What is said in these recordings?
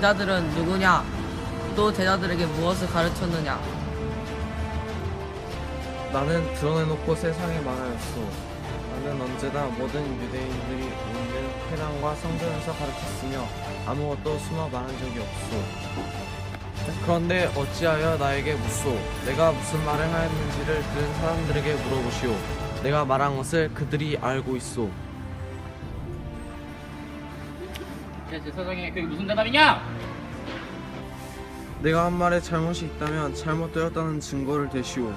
제자들은 누구냐? 또 제자들에게 무엇을 가르쳤느냐? 나는 드러내놓고 세상에 말하였소. 나는 언제나 모든 유대인들이 있는 회당과 성전에서 가르쳤으며 아무것도 숨어 말한 적이 없소. 그런데 어찌하여 나에게 묻소? 내가 무슨 말을 하였는지를 들은 사람들에게 물어보시오. 내가 말한 것을 그들이 알고 있소. 제 제사장에 그게 무슨 대답이냐? 내가 한 말에 잘못이 있다면 잘못되었다는 증거를 대시오.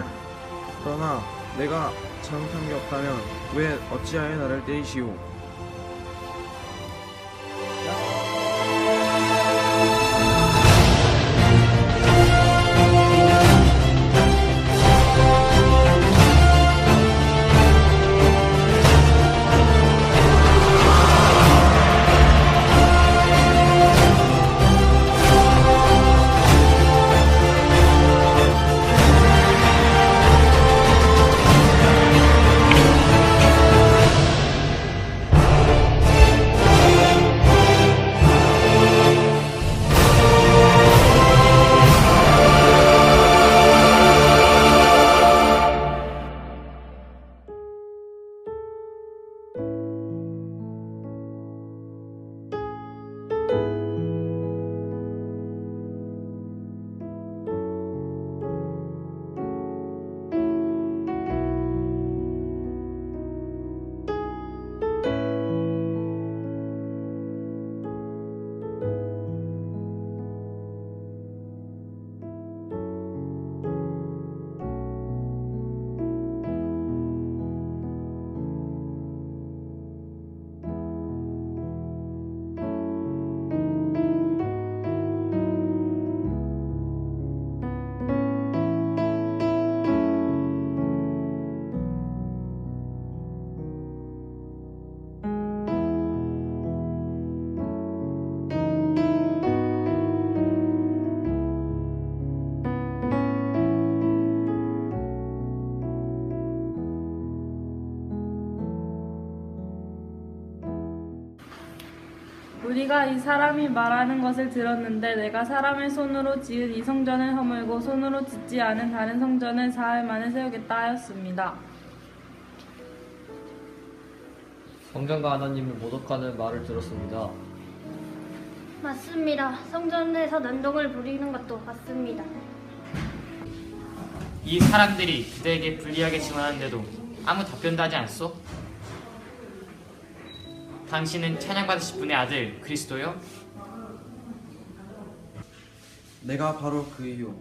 그러나 내가 잘못한 게 없다면 왜 어찌하여 나를 때리시오? 우리가 이 사람이 말하는 것을 들었는데 내가 사람의 손으로 지은 이 성전을 허물고 손으로 짓지 않은 다른 성전을 사흘 만에 세우겠다 하였습니다. 성전과 하나님을 모독하는 말을 들었습니다. 맞습니다. 성전에서 난동을 부리는 것도 맞습니다. 이 사람들이 그대에게 불리하게 증언하는데도 아무 답변도 하지 않소? 당신은 찬양받으실 분의 아들 그리스도요? 내가 바로 그이요.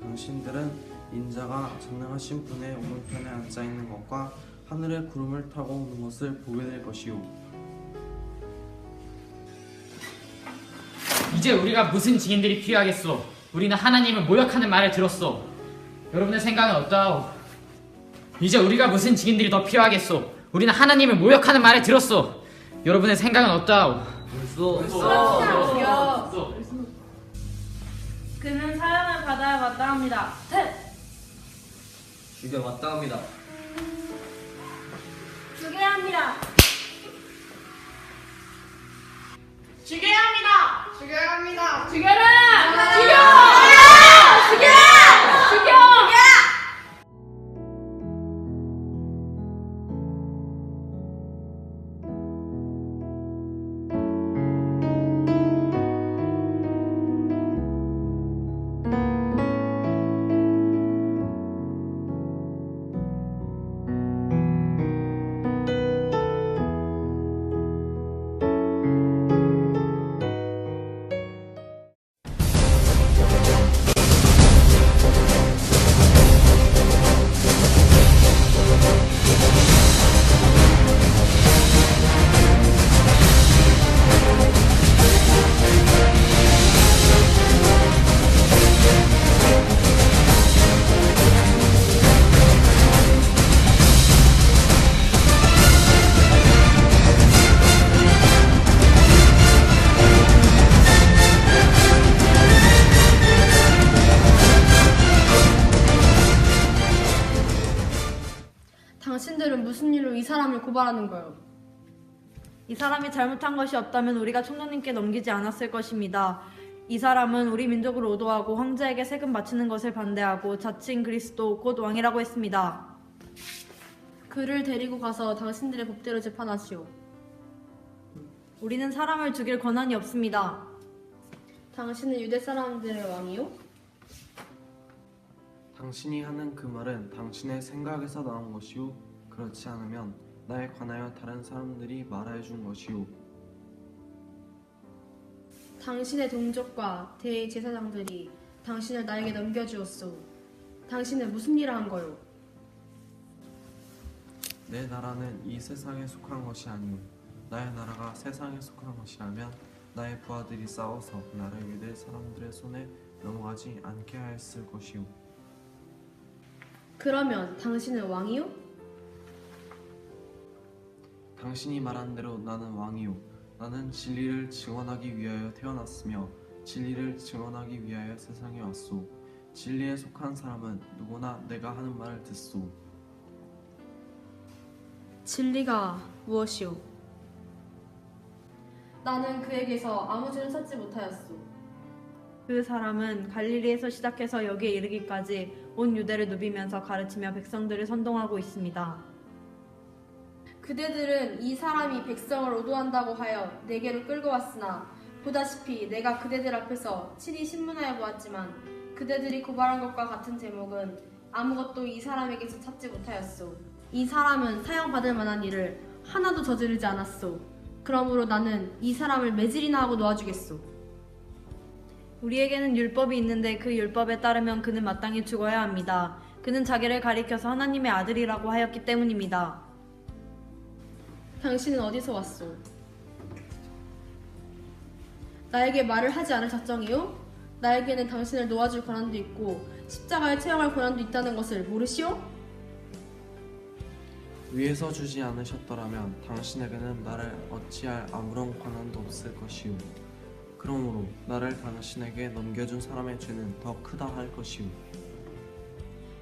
당신들은 인자가 전능하신 분의 오른편에 앉아 있는 것과 하늘의 구름을 타고 오는 것을 보게 될 것이요. 이제 우리가 무슨 증인들이 필요하겠소? 우리는 하나님을 모욕하는 말을 들었소. 여러분의 생각은 어떠하오? 이제 우리가 무슨 증인들이 더 필요하겠소? 우리는 하나님을 모욕하는 말을 들었소. 여러분의 생각은 어떠하오? 그는 사형을 받아야 마땅합니다. 셋! 죽여 마땅합니다. 죽여야 합니다. 죽여라! 죽여! 사람을 고발하는 거예요? 이 사람이 잘못한 것이 없다면 우리가 총독님께 넘기지 않았을 것입니다. 이 사람은 우리 민족을 오도하고 황제에게 세금 바치는 것을 반대하고 자칭 그리스도 곧 왕이라고 했습니다. 그를 데리고 가서 당신들의 법대로 재판하시오. 우리는 사람을 죽일 권한이 없습니다. 당신은 유대 사람들의 왕이요? 당신이 하는 그 말은 당신의 생각에서 나온 것이오. 그렇지 않으면 나에 관하여 다른 사람들이 말해 준 것이오. 당신의 동족과 대제사장들이 당신을 나에게 넘겨주었소. 당신은 무슨 일을 한 거요? 내 나라는 이 세상에 속한 것이 아니오. 나의 나라가 세상에 속한 것이라면 나의 부하들이 싸워서 나를 유대 사람들의 손에 넘어가지 않게 하였을 것이오. 그러면 당신은 왕이요? 당신이 말한 대로 나는 왕이오. 나는 진리를 증언하기 위하여 태어났으며 진리를 증언하기 위하여 세상에 왔소. 진리에 속한 사람은 누구나 내가 하는 말을 듣소. 진리가 무엇이오? 나는 그에게서 아무 죄를 찾지 못하였소. 그 사람은 갈릴리에서 시작해서 여기에 이르기까지 온 유대를 누비면서 가르치며 백성들을 선동하고 있습니다. 그대들은 이 사람이 백성을 오도한다고 하여 내게로 끌고 왔으나 보다시피 내가 그대들 앞에서 친히 신문하여 보았지만 그대들이 고발한 것과 같은 제목은 아무것도 이 사람에게서 찾지 못하였소. 이 사람은 사형받을 만한 일을 하나도 저지르지 않았소. 그러므로 나는 이 사람을 매질이나 하고 놓아주겠소. 우리에게는 율법이 있는데 그 율법에 따르면 그는 마땅히 죽어야 합니다. 그는 자기를 가리켜서 하나님의 아들이라고 하였기 때문입니다. 당신은 어디서 왔소? 나에게 말을 하지 않을 작정이요? 나에게는 당신을 놓아줄 권한도 있고 십자가에 채용할 권한도 있다는 것을 모르시오? 위에서 주지 않으셨더라면 당신에게는 나를 어찌할 아무런 권한도 없을 것이오. 그러므로 나를 당신에게 넘겨준 사람의 죄는 더 크다 할 것이오.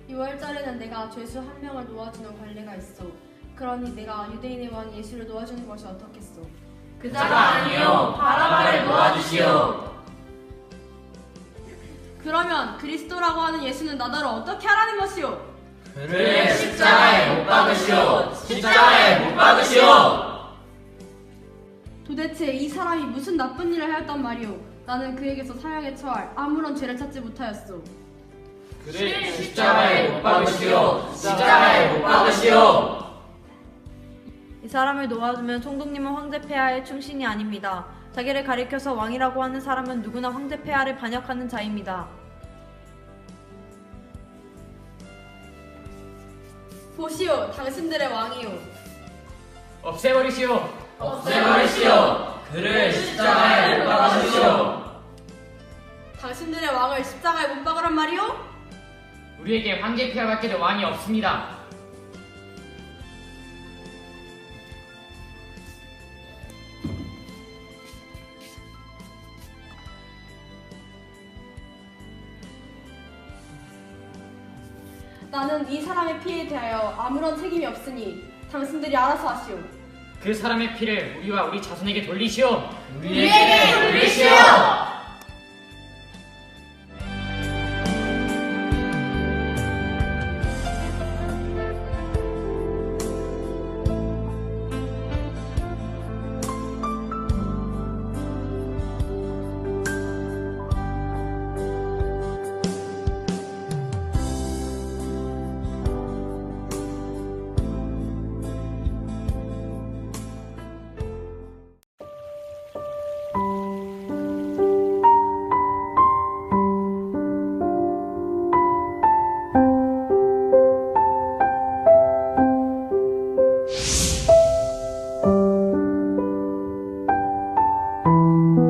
6월달에는 내가 죄수 한 명을 놓아주는 관례가 있어. 그러니 내가 유대인의 왕 예수를 놓아주는 것이 어떻겠소? 그자가 아니요 바라바를 놓아주시오. 그러면 그리스도라고 하는 예수는 나더러 어떻게 하라는 것이오? 그를 십자가에 못 박으시오. 십자가에 못 박으시오. 도대체 이 사람이 무슨 나쁜 일을 하였단 말이오? 나는 그에게서 사형에 처할 아무런 죄를 찾지 못하였소. 그를 십자가에 못 박으시오. 십자가에 못 박으시오. 이 사람을 놓아주면 총독님은 황제 폐하의 충신이 아닙니다. 자기를 가리켜서 왕이라고 하는 사람은 누구나 황제 폐하를 반역하는 자입니다. 보시오, 당신들의 왕이오. 없애버리시오. 없애버리시오. 그를 십자가에 못 박으시오. 당신들의 왕을 십자가에 못 박으란 말이오? 우리에게 황제 폐하밖에 는 왕이 없습니다. 이 사람의 피해에 대하여 아무런 책임이 없으니 당신들이 알아서 하시오. 그 사람의 피를 우리와 우리 자손에게 돌리시오. 우리에게 돌리시오. you